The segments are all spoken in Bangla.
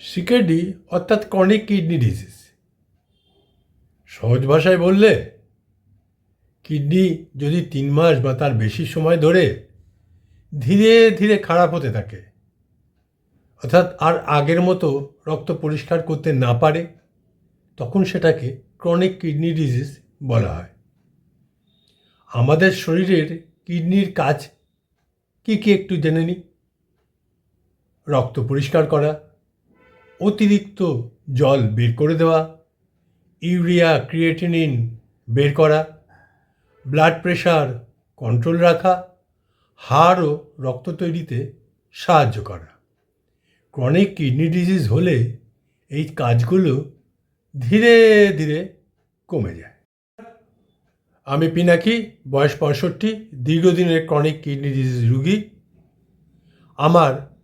সিকেডি অর্থাৎ ক্রনিক কিডনি ডিজিজ সহজ ভাষায় বললে কিডনি যদি তিন মাস বা তার বেশি সময় ধরে ধীরে ধীরে খারাপ হতে থাকে, অর্থাৎ আর আগের মতো রক্ত পরিষ্কার করতে না পারে, তখন সেটাকে ক্রনিক কিডনি ডিজিজ বলা হয়। আমাদের শরীরের কিডনির কাজ কি কি একটু জেনে নিই? রক্ত পরিষ্কার করা অতিরিক্ত জল বের করে দেওয়া, ইউরিয়া, ক্রিয়েটিনিন বের করা, ব্লাড প্রেশার কন্ট্রোল রাখা, হাড় ও রক্ত তৈরিতে সাহায্য করা। ক্রনিক কিডনি ডিজিজ হলে এই কাজগুলো ধীরে ধীরে কমে যায়। আমি পিনাকি, বয়স পঁয়ষট্টি, দীর্ঘদিনের ক্রনিক কিডনি ডিজিজ রুগী। আমার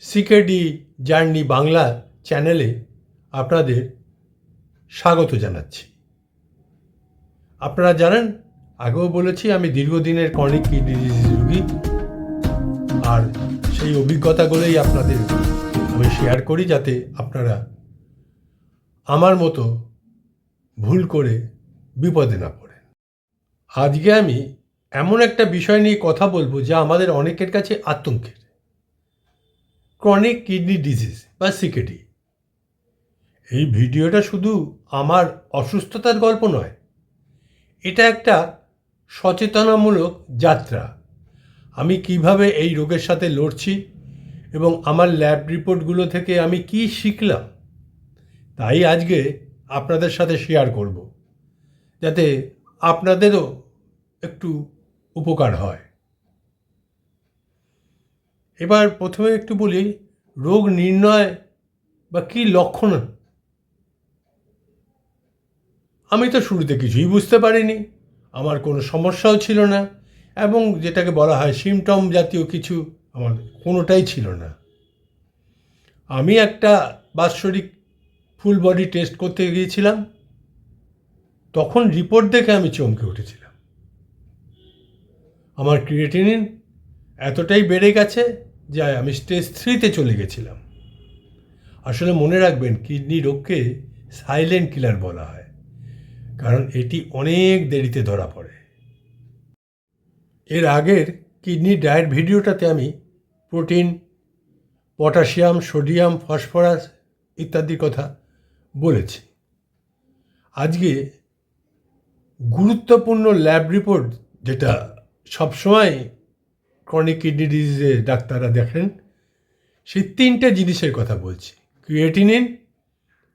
সিকেডি জার্নি বাংলা চ্যানেলে আপনাদের স্বাগত জানাচ্ছি। আপনারা জানেন, আগেও বলেছি আমি দীর্ঘদিনের ক্রনিক কিডনি ডিজিজ রুগী। আর সেই অভিজ্ঞতাগুলোই আপনাদের আমি শেয়ার করি যাতে আপনারা আমার মতো ভুল করে বিপদে না পড়েন। আজকে আমি এমন একটা বিষয় নিয়ে কথা বলব যা আমাদের অনেকের কাছে আতঙ্কের। ক্রনিক কিডনি ডিজিজ বা সিকেডি এই ভিডিওটা শুধু আমার অসুস্থতার গল্প নয়, এটা একটা সচেতনামূলক যাত্রা। আমি কীভাবে এই রোগের সাথে লড়ছি এবং আমার ল্যাব রিপোর্টগুলো থেকে আমি কি শিখলাম, তাই আজকে আপনাদের সাথে শেয়ার করব, যাতে আপনাদেরও একটু উপকার হয়। এবার প্রথমে একটু বলি, রোগ নির্ণয় বা কী লক্ষণ? আমি তো শুরুতে কিছুই বুঝতে পারিনি, আমার কোনো সমস্যাও ছিল না, এবং যেটাকে বলা হয় সিমটম জাতীয় কিছু আমার কোনোটাই ছিল না। আমি একটা বাৎসরিক ফুল বডি টেস্ট করতে গিয়েছিলাম, তখন রিপোর্ট দেখে আমি চমকে উঠেছিলাম। আমার ক্রিয়েটিনিন এতটাই বেড়ে গেছে যে আমি স্টেজ থ্রিতে চলে গেছিলাম। আসলে মনে রাখবেন কিডনি রোগকে সাইলেন্ট কিলার বলা হয়। কারণ এটি অনেক দেরিতে ধরা পড়ে। এর আগের কিডনি ডায়েট ভিডিওটাতে আমি প্রোটিন পটাশিয়াম সোডিয়াম ফসফরাস ইত্যাদির কথা বলেছি। আজকে গুরুত্বপূর্ণ ল্যাব রিপোর্ট যেটা সবসময় ক্রনিক কিডনি ডিজিজে ডাক্তাররা দেখেন, সেই তিনটে জিনিসের কথা বলছি। ক্রিয়েটিনিন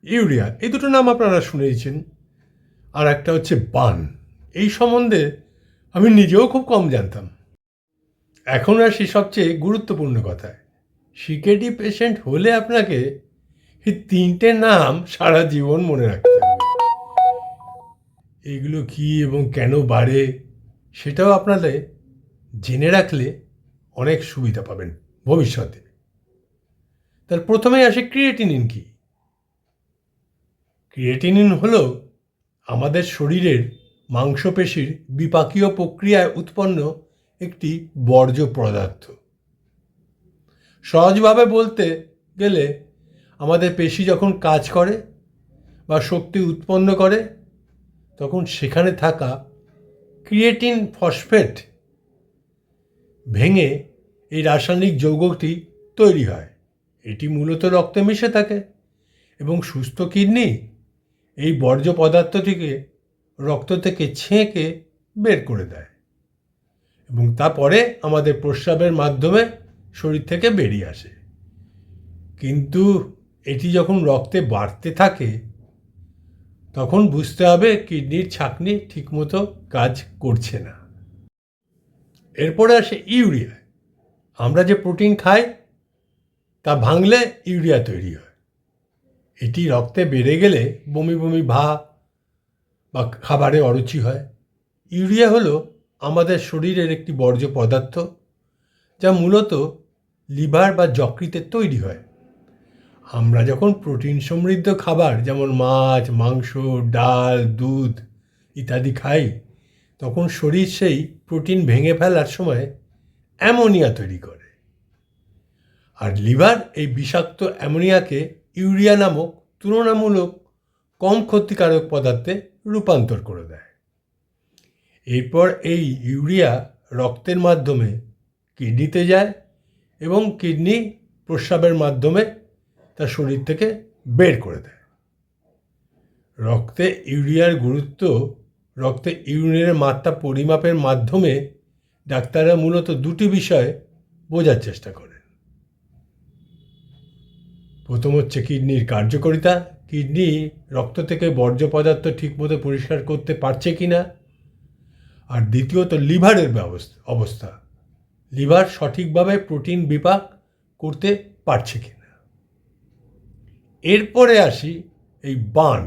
ইউরিয়া এই দুটো নাম আপনারা শুনেছেন আর একটা হচ্ছে বান। এই সম্বন্ধে আমি নিজেও খুব কম জানতাম। এখন আসি সবচেয়ে গুরুত্বপূর্ণ কথায় সিকেডি পেশেন্ট হলে আপনাকে এই তিনটে নাম সারা জীবন মনে রাখতে হবে। এগুলো কী এবং কেন বাড়ে, সেটাও আপনাদের জেনে রাখলে অনেক সুবিধা পাবেন ভবিষ্যতে। তার প্রথমে আসে ক্রিয়েটিনিন কি? ক্রিয়েটিনিন হল আমাদের শরীরের মাংসপেশির বিপাকীয় প্রক্রিয়ায় উৎপন্ন একটি বর্জ্য পদার্থ। সহজভাবে বলতে গেলে আমাদের পেশি যখন কাজ করে বা শক্তি উৎপন্ন করে, তখন সেখানে থাকা ক্রিয়েটিন ফসফেট ভেঙে এই রাসায়নিক যৌগটি তৈরি হয়। এটি মূলত রক্তে মিশে থাকে এবং সুস্থ কিডনি এই বর্জ্য পদার্থটিকে রক্ত থেকে ছেঁকে বের করে দেয় এবং তারপরে আমাদের প্রস্রাবের মাধ্যমে শরীর থেকে বেরিয়ে আসে। কিন্তু এটি যখন রক্তে বাড়তে থাকে, তখন বুঝতে হবে কিডনির ছাকনি ঠিকমতো কাজ করছে না। এরপরে আসে ইউরিয়া। আমরা যে প্রোটিন খাই, তা ভাঙলে ইউরিয়া তৈরি হয়। এটি রক্তে বেড়ে গেলে বমি বমি ভাব বা খাবারে অরুচি হয়। ইউরিয়া হলো আমাদের শরীরের একটি বর্জ্য পদার্থ, যা মূলত লিভার বা যকৃতে তৈরি হয়। আমরা যখন প্রোটিন সমৃদ্ধ খাবার, যেমন মাছ, মাংস, ডাল, দুধ ইত্যাদি খাই তখন শরীর সেই প্রোটিন ভেঙে ফেলার সময় অ্যামোনিয়া তৈরি করে। আর লিভার এই বিষাক্ত অ্যামোনিয়াকে ইউরিয়া নামক তুলনামূলক কম ক্ষতিকারক পদার্থে রূপান্তর করে দেয়। এরপর এই ইউরিয়া রক্তের মাধ্যমে কিডনিতে যায় এবং কিডনি প্রস্রাবের মাধ্যমে তার শরীর থেকে বের করে দেয়। রক্তে ইউরিয়ার গুরুত্ব রক্তে ইউরিনের মাত্রা পরিমাপের মাধ্যমে ডাক্তাররা মূলত দুটি বিষয় বোঝার চেষ্টা করেন। প্রথম হচ্ছে কিডনির কার্যকারিতা। কিডনি রক্ত থেকে বর্জ্য পদার্থ ঠিকমতো পরিষ্কার করতে পারছে কি না আর দ্বিতীয়ত লিভারের ব্যবস্থা, অবস্থা। লিভার সঠিকভাবে প্রোটিন বিপাক করতে পারছে কি না এরপরে আসি এই বান।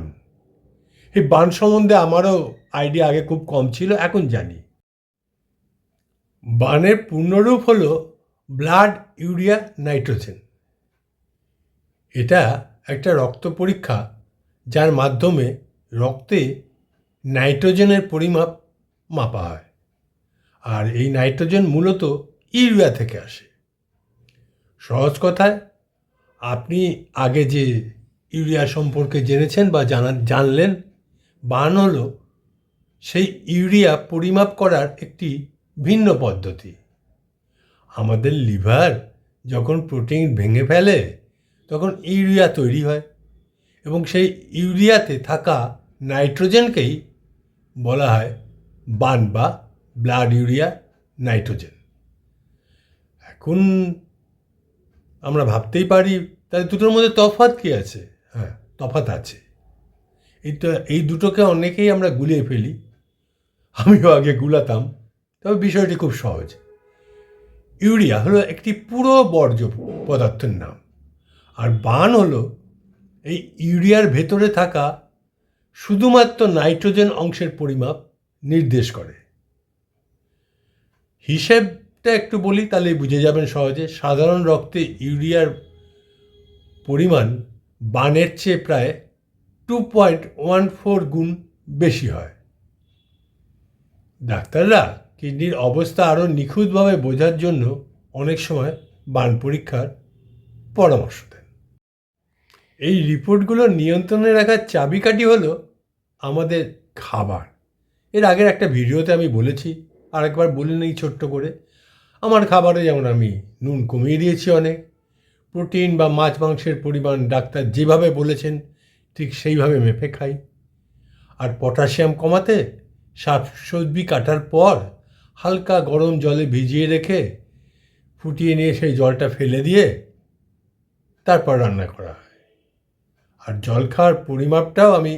এই বান সম্বন্ধে আমারও আইডিয়া আগে খুব কম ছিল, এখন জানি। বানের পূর্ণরূপ হল ব্লাড, ইউরিয়া, নাইট্রোজেন। এটা একটা রক্ত পরীক্ষা যার মাধ্যমে রক্তে নাইট্রোজেনের পরিমাপ মাপা হয়। আর এই নাইট্রোজেন মূলত ইউরিয়া থেকে আসে। সহজ কথায় আপনি আগে যে ইউরিয়া সম্পর্কে জেনেছেন বা জানা, জানলেন, বান হলো সেই ইউরিয়া পরিমাপ করার একটি ভিন্ন পদ্ধতি। আমাদের লিভার যখন প্রোটিন ভেঙে ফেলে, তখন ইউরিয়া তৈরি হয় এবং সেই ইউরিয়াতে থাকা নাইট্রোজেনকেই বলা হয় বান বা ব্লাড ইউরিয়া নাইট্রোজেন। এখন আমরা ভাবতেই পারি, তাহলে দুটোর মধ্যে তফাৎ কী আছে? হ্যাঁ তফাৎ আছে। এই তো, এই দুটোকে অনেকেই আমরা গুলিয়ে ফেলি। আমিও আগে গুলাতাম, তবে বিষয়টি খুব সহজ। ইউরিয়া হলো একটি পুরো বর্জ্য পদার্থের নাম, আর বান হলো এই ইউরিয়ার ভেতরে থাকা শুধুমাত্র নাইট্রোজেন অংশের পরিমাপ নির্দেশ করে। হিসেবটা একটু বলি তাহলে বুঝে যাবেন সহজে। সাধারণ রক্তে ইউরিয়ার পরিমাণ বানের চেয়ে প্রায় টু পয়েন্ট ওয়ান ফোর গুণ বেশি হয়। ডাক্তাররা কিডনির অবস্থা আরও নিখুঁতভাবে বোঝার জন্য অনেক সময় বান পরীক্ষার পরামর্শ দেন। এই রিপোর্টগুলো নিয়ন্ত্রণে রাখার চাবিকাঠি হলো আমাদের খাবার। এর আগের একটা ভিডিওতে আমি বলেছি, আরেকবার বলে নেই ছোট্ট করে, আমার খাবারে যেমন আমি নুন কমিয়ে দিয়েছি অনেক, প্রোটিন বা মাছ মাংসের পরিমাণ ডাক্তার যেভাবে বলেছেন, ঠিক সেইভাবে মেপে খাই। আর পটাশিয়াম কমাতে শাকসবজি কাটার পর হালকা গরম জলে ভিজিয়ে রেখে ফুটিয়ে নিয়ে সেই জলটা ফেলে দিয়ে তারপর রান্না করা হয়। আর জল খাওয়ার পরিমাপটাও আমি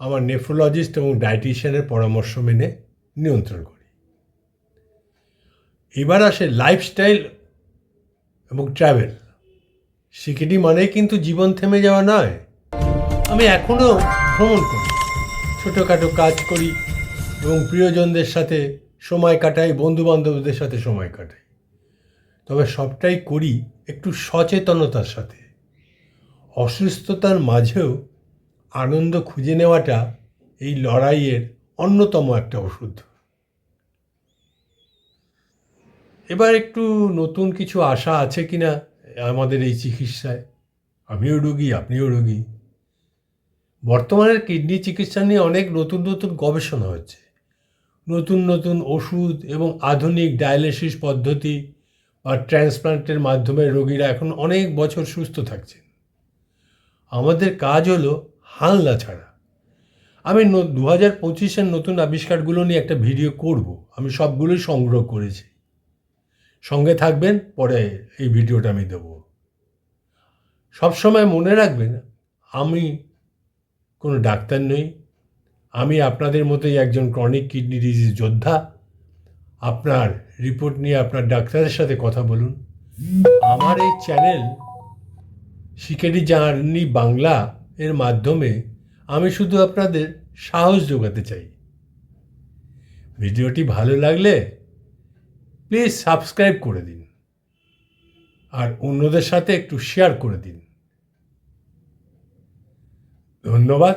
আমার নেফ্রোলজিস্ট এবং ডায়েটিশিয়ানের পরামর্শ মেনে নিয়ন্ত্রণ করি। এবার আসে লাইফস্টাইল এবং ট্রাভেল সিকিটি মানেই কিন্তু জীবন থেমে যাওয়া নয়। আমি এখনও ভ্রমণ করি, ছোটোখাটো কাজ করি এবং প্রিয়জনদের সাথে সময় কাটাই বন্ধু বান্ধবদের সাথে সময় কাটাই। তবে সবটাই করি একটু সচেতনতার সাথে। অসুস্থতার মাঝেও আনন্দ খুঁজে নেওয়াটা এই লড়াইয়ের অন্যতম একটা ওষুধ। এবার একটু নতুন কিছু আশা আছে কিনা আমাদের এই চিকিৎসায়? আমিও রোগী, আপনিও রোগী। বর্তমানের কিডনি চিকিৎসা নিয়ে অনেক নতুন নতুন গবেষণা হচ্ছে। নতুন নতুন ওষুধ এবং আধুনিক ডায়ালিসিস পদ্ধতি বা ট্রান্সপ্লান্টের মাধ্যমে রোগীরা এখন অনেক বছর সুস্থ থাকছেন আমাদের কাজ হলো হালনা ছাড়া। আমি দু হাজার পঁচিশের নতুন আবিষ্কারগুলো নিয়ে একটা ভিডিও করব। আমি সবগুলোই সংগ্রহ করেছি। সঙ্গে থাকবেন, পরে এই ভিডিওটা আমি দেব। সবসময় মনে রাখবেন, আমি কোনো ডাক্তার নই। আমি আপনাদের মতোই একজন ক্রনিক কিডনি ডিজিজ যোদ্ধা। আপনার রিপোর্ট নিয়ে আপনার ডাক্তারের সাথে কথা বলুন। আমার এই চ্যানেল শিকেটি জার্নি বাংলা এর মাধ্যমে আমি শুধু আপনাদের সাহস যোগাতে চাই। ভিডিওটি ভালো লাগলে প্লিজ সাবস্ক্রাইব করে দিন। আর অন্যদের সাথে একটু শেয়ার করে দিন। ধন্যবাদ।